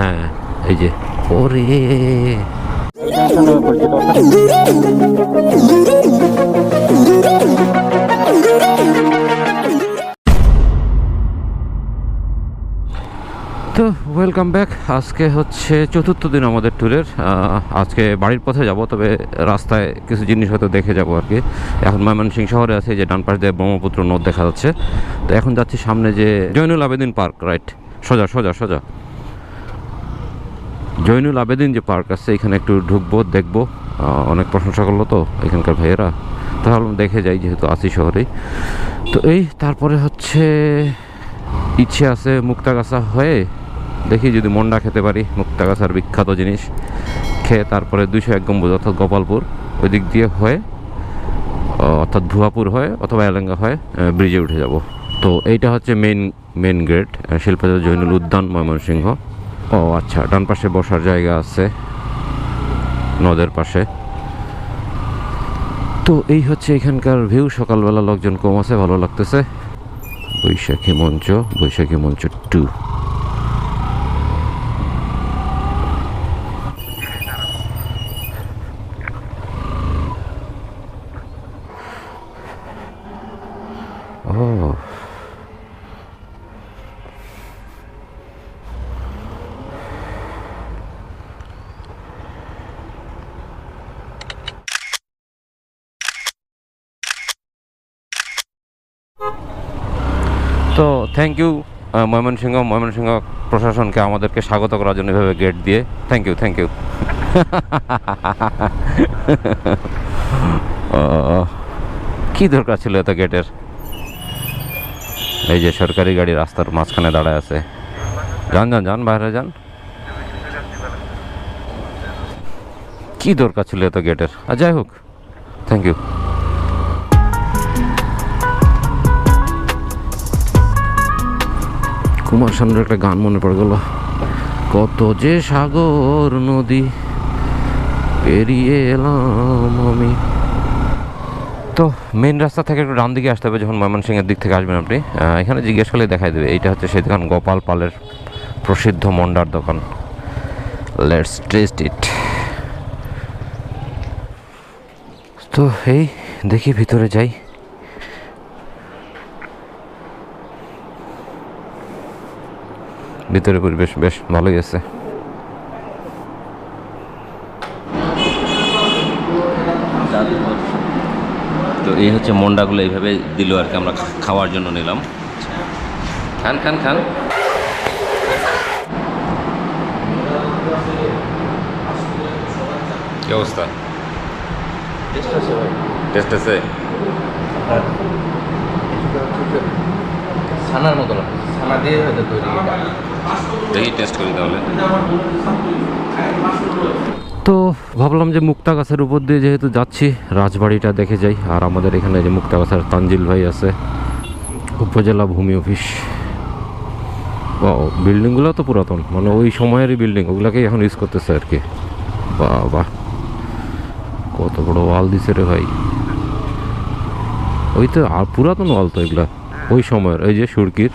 হ্যাঁ এই যে, ওরে। তো ওয়েলকাম ব্যাক আজকে হচ্ছে চতুর্থ দিন আমাদের ট্যুরের আজকে বাড়ির পথে যাব, তবে রাস্তায় কিছু জিনিস হয়তো দেখে যাব আর কি। এখন ময়মনসিংহ শহরে আছে যে ডান পাশ দিয়ে ব্রহ্মপুত্র নদ দেখা যাচ্ছে। তো এখন যাচ্ছি সামনে যে জৈনুল আবেদিন পার্ক রাইট সোজা সোজা সোজা। জৈনুল আবেদিন যে পার্ক আছে, এখানে একটু ঢুকবো, দেখব। অনেক প্রশংসা করল তো এখানকার ভাইয়েরা। তাহলে দেখে যাই, যেহেতু আছি শহরেই। তো এই, তারপরে হচ্ছে ইচ্ছে আছে মুক্তাগাছা হয়ে দেখি যদি মন্ডা খেতে পারি। মুক্তাগাছার বিখ্যাত জিনিস। খেয়ে তারপরে দুইশো এক গম্বুজ, অর্থাৎ গোপালপুর। ওই দিক দিয়ে হয়ে অর্থাৎ ভুয়াপুর হয়ে অথবা এলেঙ্গা হয়ে ব্রিজে উঠে যাব। তো এইটা হচ্ছে main main gate Shilpacharya Zainul Udyan Mymensingh. ও আচ্ছা ডান পাশে বসার জায়গা আছে। নদের পাশে। তো এই হচ্ছে এখানকার ভিউ। সকালবেলা লোকজন কম আছে, ভালো লাগতেছে। বৈশাখী মঞ্চ বৈশাখী মঞ্চ টু তো থ্যাংক ইউ ময়মনসিংহ ময়মনসিংহ প্রশাসনকে আমাদেরকে স্বাগত করার জন্য এভাবে গেট দিয়ে। থ্যাংক ইউ থ্যাংক ইউ কি দরকার ছিল এত গেটের এই যে সরকারি গাড়ি রাস্তার মাঝখানে দাঁড়ায় আছে। যান যান যান, বাইরে যান। কি দরকার ছিল এত গেটের আর যাই হোক থ্যাংক ইউ কুমার শানুর একটা গান মনে পড়ে গেল। কত যে সাগর নদী পেরিয়ে এলাম আমি। তো মেন রাস্তা থেকে একটু ডান দিকে আসতে হবে যখন ময়মনসিংহের দিক থেকে আসবেন আপনি। এখানে জিজ্ঞেস করলে দেখাই দেবে এইটা হচ্ছে সেই দোকান গোপাল পালের প্রসিদ্ধ মন্ডার দোকান। লেটস টেস্ট ইট তো এই দেখি ভিতরে যাই। ভিতরে পরিবেশ বেশ ভালোই আছে। তো এই হচ্ছে মন্ডাগুলো এইভাবে দিল আর কি আমরা খাওয়ার জন্য নিলাম। খান খান খান। কি অবস্থা? টেস্ট আছে ছানার মতো লাগে। ছানা দিয়ে হয়তো তৈরি দেখি টেস্ট করি তাহলে। তো ভাবলাম যে মুক্তা গাছের উপর দিয়ে যেহেতু যাচ্ছি রাজবাড়িটা দেখে যাই। আর আমাদের এখানে যে মুক্তা গাছের তানজিল ভাই আছে উপজেলা ভূমি অফিস। বিল্ডিংগুলো তো পুরাতন। মানে ওই সময়েরই বিল্ডিং ওগুলাকেই এখন ইউজ করতেছে আর কি। বাহ বাহ কত বড় ওয়াল দিছে রে ভাই। ওই তো আর পুরাতন ওয়াল তো এগুলা। ওই সময়ের ওই যে সুরকির।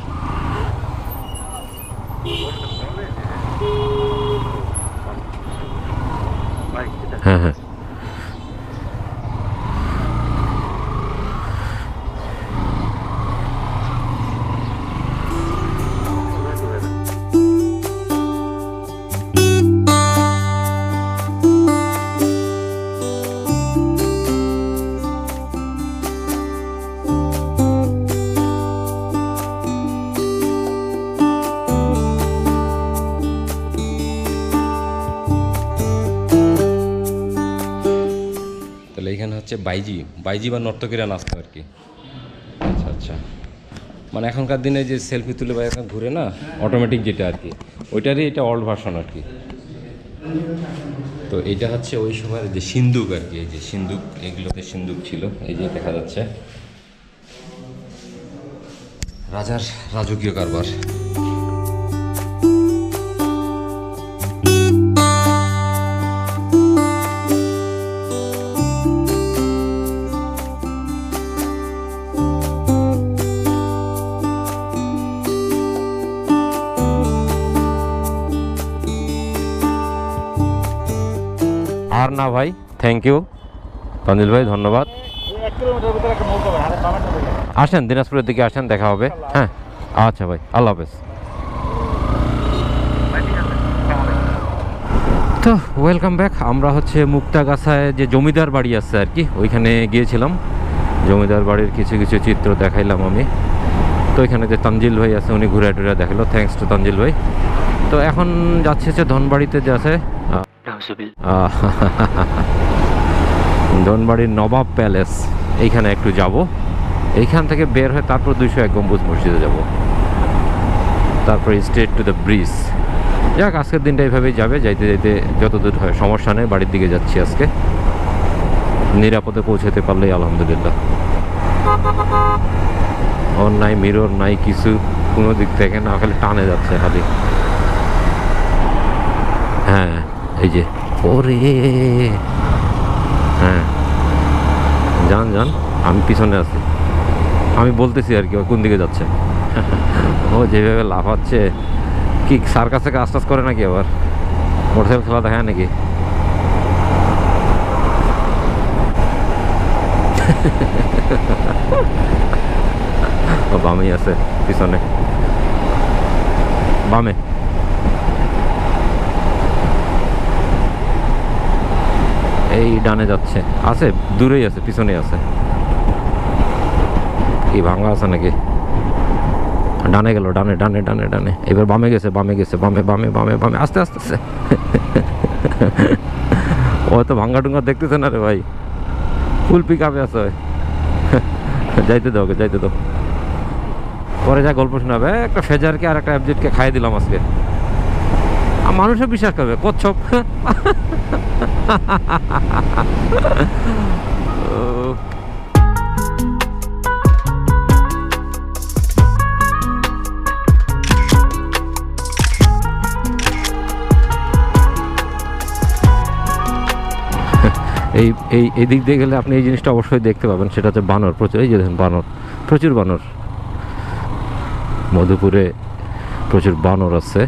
হচ্ছে বাইজি বাইজি বা নর্তকীরা নাচতো আর কি। আচ্ছা আচ্ছা। মানে এখনকার দিনে যে সেলফি তুলে বা এখন ঘুরে না অটোমেটিক যেটা আর কি, ওইটারই এটা অল্ড ভার্সন আর কি। তো এইটা হচ্ছে ওই সময়ের যে সিন্দুক আর কি, এই যে সিন্দুক এগুলোতে সিন্দুক ছিল, এই যে দেখা যাচ্ছে। রাজার রাজকীয় কারবার। আর না ভাই থ্যাংক ইউ তানজিল ভাই, ধন্যবাদ। আসেন, দিনাজপুরের দিকে আসেন, দেখা হবে। হ্যাঁ আচ্ছা ভাই, আল্লাহ হাফেজ। তো ওয়েলকাম ব্যাক আমরা হচ্ছে মুক্তাগাছায় যে জমিদার বাড়ি আছে আর কি, ওইখানে গিয়েছিলাম। জমিদার বাড়ির কিছু কিছু চিত্র দেখাইলাম আমি। তো এখানে যে তানজিল ভাই আছে, উনি ঘুরে টুরে দেখাল। থ্যাঙ্কস টু তানজিল ভাই। তো এখন যাচ্ছে হচ্ছে ধনবাড়িতে যে আছে ধনবাড়ির নবাব প্যালেস, এইখানে একটু যাব। এইখান থেকে বের হয়ে তারপর দুইশো এক গম্বুজ মসজিদে যাব। তারপর স্ট্রেট টু দ্য ব্রিজ যাক, আজকের দিনটা এইভাবেই যাবে। যাইতে যাইতে যতদূর হয়, সমস্যা নেই, বাড়ির দিকে যাচ্ছি আজকে। নিরাপদে পৌঁছাতে পারলেই আলহামদুলিল্লাহ। ওর নাই মিরর নাই, কিছু কোনো দিক থেকে না, খালি টানে যাচ্ছে খালি। হ্যাঁ। এই যে, ওরে। হ্যাঁ। যান যান আমি পিছনে আছি। আমি বলতেছি আর কি কোন দিকে যাচ্ছে? ও যেভাবে লাফাচ্ছে, কি সার্কাস থেকে আস্তে করে নাকি আবার? মোটরসাইকেল খেলা দেখায় নাকি? বামেই আছে, পিছনে। বামে। এই ডানে যাচ্ছে। আছে, দূরেই আছে, পিছনেই আছে। কি ভাঙা আছে নাকি? ডানে গেল, ডানে ডানে ডানে ডানে। এবার বামে গেছে বামে গেছে, বামে বামে বামে বামে, আস্তে আস্তে আস্তে। ও তো ভাঙ্গা টুঙ্গা দেখতেছে না রে ভাই। ফুল পিক আপে আছে। যাইতে দাও যাইতে দাও পরে যা গল্প শোনাবে, একটা ফেজারকে আর একটা অ্যাবজেটকে খাইয়ে দিলাম আজকে। মানুষও বিশ্বাস করবে, কচ্ছপ। এই এই এদিক দিয়ে গেলে আপনি এই জিনিসটা অবশ্যই দেখতে পাবেন, সেটা হচ্ছে বানর, প্রচুর, এই যে দেখেন বানর, প্রচুর বানর। মধুপুরে প্রচুর বানর আছে।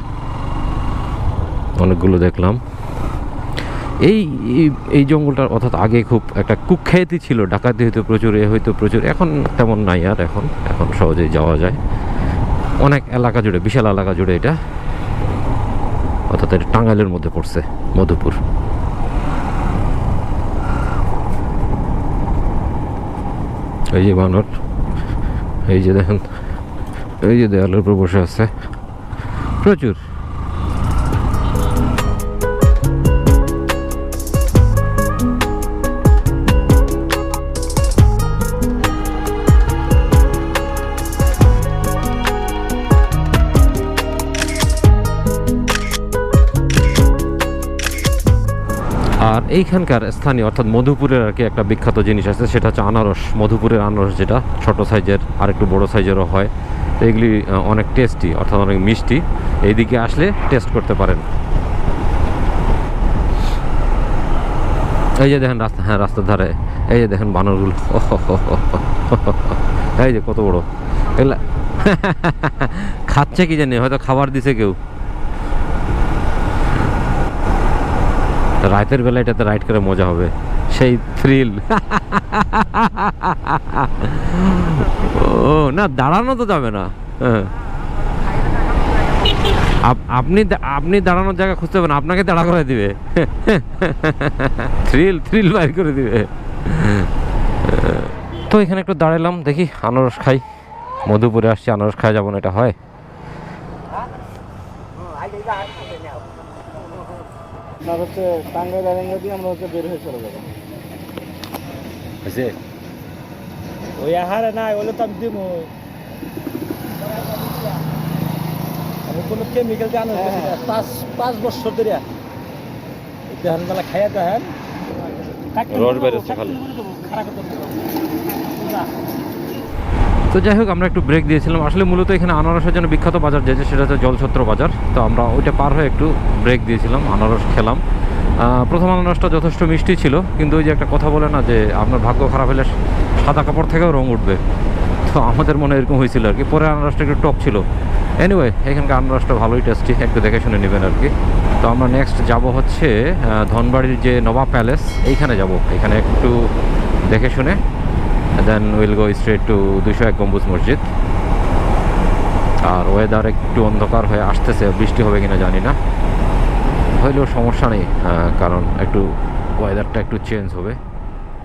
অনেকগুলো দেখলাম। এই, এই- জঙ্গলটার অর্থাৎ আগে খুব একটা কুখ্যাতি ছিল, ডাকাতি হইতো প্রচুর, এ হইতো প্রচুর, এখন তেমন নাই আর এখন এখন সহজেই যাওয়া যায়। অনেক এলাকা জুড়ে, বিশাল এলাকা জুড়ে এটা। অর্থাৎ এটা টাঙ্গাইলের মধ্যে পড়ছে, মধুপুর। এই যে বানর, এই যে দেখেন, এই যে দেয়ালের উপর বসে আছে। প্রচুর। এইখানকার স্থানীয়, অর্থাৎ মধুপুরের আর কি একটা বিখ্যাত জিনিস আছে, সেটা হচ্ছে আনারস। মধুপুরের আনারস যেটা, ছোট সাইজের আর একটু বড় সাইজেরও হয়। তো এগুলি অনেক টেস্টি অর্থাৎ অনেক মিষ্টি। এইদিকে আসলে টেস্ট করতে পারেন। এই যে দেখেন রাস্তা হ্যাঁ রাস্তার ধারে। এই যে দেখেন বানরগুলো। এই যে কত বড়। এগুলা খাচ্ছে কি জানি, হয়তো খাবার দিছে কেউ। রাতের বেলা এটাতে রাইড করে মজা হবে। সেই থ্রিল ও, না, দাঁড়ানো তো যাবে না। হ্যাঁ। আপনি আপনি দাঁড়ানোর জায়গা খুঁজতে পারেন আপনাকে দাঁড়া করে দিবে। থ্রিল থ্রিল বাইর করে দিবে। তো এখানে একটু দাঁড়ালাম, দেখি আনারস খাই। মধুপুরে আসছি, আনারস খাই যাব না, এটা হয়। আপনার হচ্ছে টাঙ্গাই দারেঙ্গা দিয়ে আমরা হচ্ছে বের হয়ে চলে যাব। ওই আহারে নাই ওগুলো তো আমি দিব আমি কোনো কেমিক্যাল জানো পাঁচ পাঁচ বছর ধরে। দেহান বেলা খাইয়া দেখান রস বেরোচ্ছে খালি। খারাপ তো যাই হোক, আমরা একটু ব্রেক দিয়েছিলাম। আসলে মূলত এখানে আনারসের জন্য বিখ্যাত বাজার যেটা সেটা হচ্ছে জলছত্র বাজার। তো আমরা ওইটা পার হয়ে একটু ব্রেক দিয়েছিলাম, আনারস খেলাম। প্রথম আনারসটা যথেষ্ট মিষ্টি ছিল, কিন্তু ওই যে একটা কথা বলে না যে, আপনার ভাগ্য খারাপ হলে সাদা কাপড় থেকেও রং উঠবে। তো আমাদের মনে এরকম হয়েছিল আর কি। পরে আনারসটা একটু টক ছিল। এনিওয়ে এখানকার আনারসটা ভালোই টেস্টি একটু দেখে শুনে নেবেন আর কি। তো আমরা নেক্সট যাব হচ্ছে ধনবাড়ির যে নবাব প্যালেস এইখানে যাব। এখানে একটু দেখে শুনে then will go straight to দুশো এক গম্বুজ মসজিদ। আর ওয়েদার একটু অন্ধকার হয়ে আসতেছে, বৃষ্টি হবে কিনা জানি না। হইলেও সমস্যা নেই কারণ একটু ওয়েদারটা একটু চেঞ্জ হবে।